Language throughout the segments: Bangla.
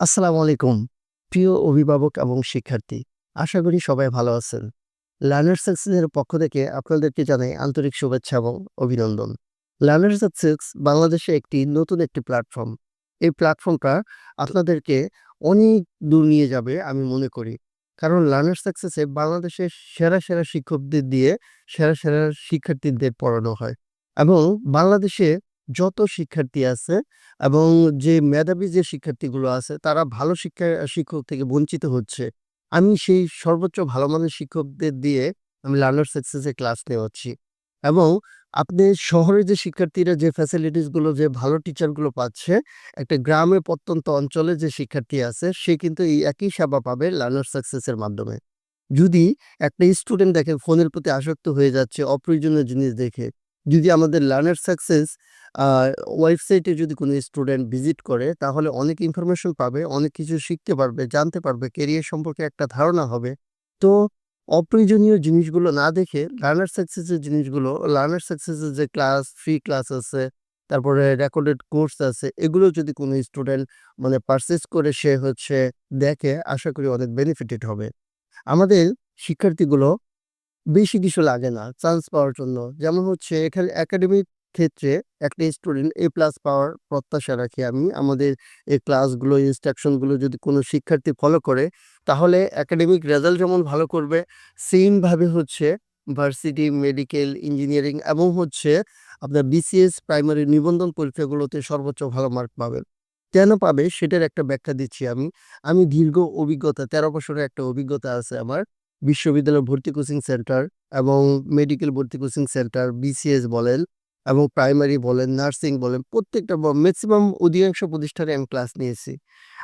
আসসালামু আলাইকুম। প্রিয় অভিভাবক এবং শিক্ষার্থী, আশা করি সবাই ভালো আছেন। লার্নার সাকসেসের পক্ষ থেকে আপনাদেরকে জানাই আন্তরিক শুভেচ্ছা এবং অভিনন্দন। লার্নার সাকসেস বাংলাদেশে একটি নতুন একটি প্ল্যাটফর্ম এই প্ল্যাটফর্মটা আপনাদেরকে অনেক দূর নিয়ে যাবে আমি মনে করি। কারণ লার্নার সাকসেসে বাংলাদেশের সেরা সেরা শিক্ষকদের দিয়ে, সেরা সেরা শিক্ষার্থীদের পড়ানো হয়। এবং বাংলাদেশে যত শিক্ষার্থী আছে এবং যে মেধাবী যে শিক্ষার্থীগুলো আছে তারা ভালো শিক্ষা শিক্ষক থেকে বঞ্চিত হচ্ছে। আমি সেই সর্বোচ্চ ভালো মানের শিক্ষকদের দিয়ে আমি লার্নার সাকসেস ক্লাস নেওয়াচ্ছি। এবং আপনি শহরে যে শিক্ষার্থীরা যে ফ্যাসিলিটিসগুলো যে ভালো টিচারগুলো পাচ্ছে, একটা গ্রামে প্রত্যন্ত অঞ্চলে যে শিক্ষার্থী আছে সে কিন্তু এই একই সেবা পাবে লার্নার সাকসেসের মাধ্যমে। যদি একটা স্টুডেন্ট দেখেন ফোনের প্রতি আসক্ত হয়ে যাচ্ছে অপ্রয়োজনীয় জিনিস দেখে, যদি আমাদের লার্নার সাকসেস ওয়েবসাইটে যদি কোনো স্টুডেন্ট ভিজিট করে তাহলে অনেক ইনফরমেশন পাবে, অনেক কিছু শিখতে পারবে, জানতে পারবে, কেরিয়ার সম্পর্কে একটা ধারণা হবে। তো অপ্রয়োজনীয় জিনিসগুলো না দেখে লার্নার সাকসেসের জিনিসগুলো লার্নার সাকসেস এর যে ক্লাস, ফ্রি ক্লাস আছে, তারপরে রেকর্ডেড কোর্স আছে, এগুলো যদি কোনো স্টুডেন্ট মানে পারচেস করে সে হচ্ছে দেখে, আশা করি অনেক বেনিফিটেড হবে। আমাদের শিক্ষার্থীগুলো বেশি কিছু লাগে না চান্স পাওয়ার জন্য। যেমন হচ্ছে এখানে একাডেমিক ক্ষেত্রে একটা স্টুডেন্ট এ প্লাস পাওয়ার প্রত্যাশা রাখি আমি। আমাদের এই ক্লাসগুলো, ইনস্ট্রাকশনগুলো যদি কোনো শিক্ষার্থী ফলো করে, তাহলে একাডেমিক রেজাল্ট যেমন ভালো করবে, সেমভাবে হচ্ছে ভার্সিটি, মেডিকেল, ইঞ্জিনিয়ারিং এবং হচ্ছে আপনার বিসিএস প্রাইমারি নিবন্ধন পরীক্ষাগুলোতে সর্বোচ্চ ভালো মার্ক পাবেন কেন পাবে সেটার একটা ব্যাখ্যা দিচ্ছি আমি। আমি দীর্ঘ অভিজ্ঞতা ১৩ বছরের একটা অভিজ্ঞতা আছে আমার। বিশ্ববিদ্যালয় ভর্তি কোচিং সেন্টার এবং মেডিকেল ভর্তি কোচিং সেন্টার, বিসিএস বলেন এবং প্রাইমারি বলেন, নার্সিং বলেন প্রত্যেকটা ম্যাক্সিমাম অধিকাংশ প্রতিষ্ঠানে আমি ক্লাস নিয়েছি।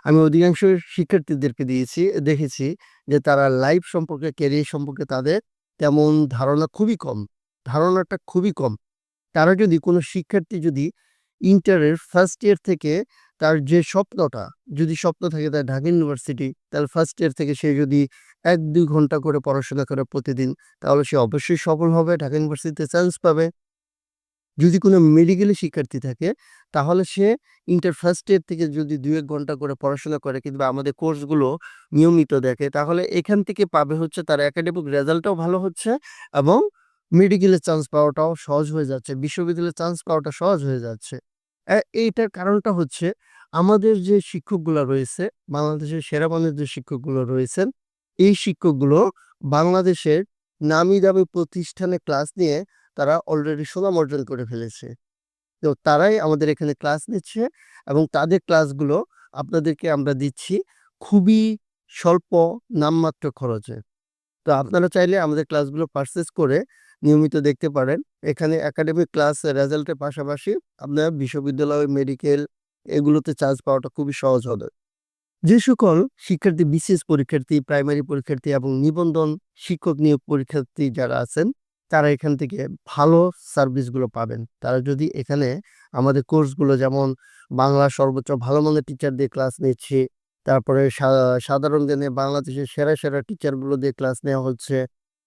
আমি অধিকাংশ শিক্ষার্থীদেরকে দিয়েছি দেখেছি যে তারা লাইফ সম্পর্কে, ক্যারিয়ার সম্পর্কে তাদের তেমন ধারণা খুবই কম। ধারণাটা খুবই কম। তারা যদি কোনো শিক্ষার্থী যদি ইন্টারের ফার্স্ট ইয়ার থেকে তার যে স্বপ্নটা, যদি স্বপ্ন থাকে তার ঢাকা ইউনিভার্সিটি, তাহলে ফার্স্ট ইয়ার থেকে সে যদি ১-২ ঘণ্টা করে পড়াশোনা করে প্রতিদিন, তাহলে সে অবশ্যই সফল হবে, ঢাকা ইউনিভার্সিটিতে চান্স পাবে। যদি কোনো মেডিকেলে শিক্ষার্থী থাকে, তাহলে সে ইন্টার ফার্স্ট ইয়ার থেকে যদি ২-১ ঘণ্টা করে পড়াশোনা করে কিংবা আমাদের কোর্সগুলো নিয়মিত দেখে, তাহলে এখান থেকে পাবে হচ্ছে তার একাডেমিক রেজাল্টটাও ভালো হচ্ছে এবং মেডিকেলে চান্স পাওয়াটাও সহজ হয়ে যাচ্ছে। বিশ্ববিদ্যালয়ে চান্স পাওয়াটা সহজ হয়ে যাচ্ছে। এইটার কারণটা হচ্ছে আমাদের যে শিক্ষকগুলা রয়েছে, বাংলাদেশের সেরা মানের যে শিক্ষকগুলো রয়েছেন, এই শিক্ষকগুলো বাংলাদেশের নামি দামি প্রতিষ্ঠানে ক্লাস নিয়ে তারা অলরেডি সুনাম অর্জন করে ফেলেছে। তো তারাই আমাদের এখানে ক্লাস নিচ্ছে এবং তাদের ক্লাসগুলো আপনাদেরকে আমরা দিচ্ছি খুবই স্বল্প নামমাত্র খরচে। তো আপনারা চাইলে আমাদের ক্লাসগুলো পারচেজ করে নিয়মিত দেখতে পারেন। এখানে একাডেমিক ক্লাস রেজাল্টের পাশাপাশি আপনার বিশ্ববিদ্যালয়, মেডিকেল এগুলোতে চার্জ পাওয়াটা খুবই সহজ হবে। যে সকল শিক্ষার্থী বিসিএস পরীক্ষার্থী, প্রাইমারি পরীক্ষার্থী এবং নিবন্ধন শিক্ষক নিয়োগ পরীক্ষার্থী যারা আছেন, তারা এখান থেকে ভালো সার্ভিসগুলো পাবেন। তারা যদি এখানে আমাদের কোর্সগুলো যেমন বাংলা সর্বোচ্চ ভালো মানের টিচার দিয়ে ক্লাস নিচ্ছে তারপরে সাধারণ জ্ঞানে বাংলাদেশের সেরা, সেরা টিচারগুলো দিয়ে ক্লাস নেওয়া হচ্ছে।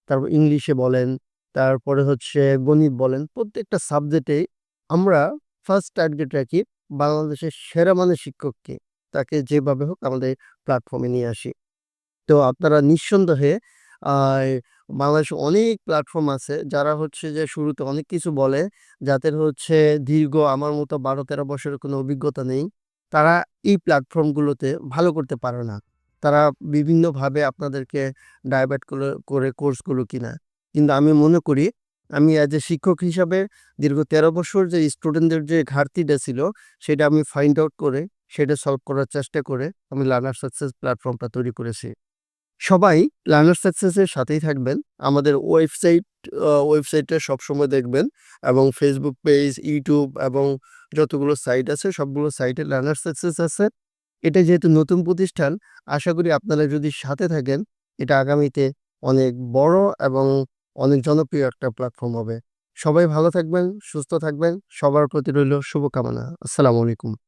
তারপর ইংলিশে বলেন, তারপরে হচ্ছে গণিত বলেন, প্রত্যেকটা সাবজেক্টেই আমরা ফার্স্ট টার্গেট রাখি বাংলাদেশের সেরা মানের শিক্ষককে। তাকে যেভাবে হোক আমাদের প্ল্যাটফর্মে নিয়ে আসি। তো আপনারা নিঃসন্দেহে বাংলাদেশে অনেক প্ল্যাটফর্ম আছে যারা হচ্ছে যে শুরুতে অনেক কিছু বলে, যাদের হচ্ছে দীর্ঘ আমার মতো ১২-১৩ বছরের কোনো অভিজ্ঞতা নেই। তারা এই প্ল্যাটফর্মগুলোতে ভালো করতে পারে না। তারা বিভিন্নভাবে আপনাদেরকে ডাইভার্ট করে করে কোর্সগুলো কিনা কিন্তু আমি মনে করি আমি অ্যাজ এ শিক্ষক হিসাবে দীর্ঘ ১৩ বছর যে স্টুডেন্টদের যে ঘাটতিটা ছিল, সেটা আমি ফাইন্ড আউট করে সেটা সলভ করার চেষ্টা করে আমি লার্নার সাকসেস প্ল্যাটফর্মটা তৈরি করেছি। সবাই লার্নার সাকসেসের সাথেই থাকবেন। আমাদের ওয়েবসাইট ওয়েবসাইটটা সবসময় দেখবেন এবং ফেসবুক পেজ, ইউটিউব এবং যতগুলো সাইট আছে সবগুলো সাইটে লার্নার সাকসেস আছে। এটা যেহেতু নতুন প্রতিষ্ঠান, আশা করি আপনারা যদি সাথে থাকেন, এটা আগামীতে অনেক বড় এবং অনেক জনপ্রিয় একটা প্ল্যাটফর্ম হবে। সবাই ভালো থাকবেন, সুস্থ থাকবেন। সবার প্রতি রইল শুভকামনা। আসসালামু আলাইকুম।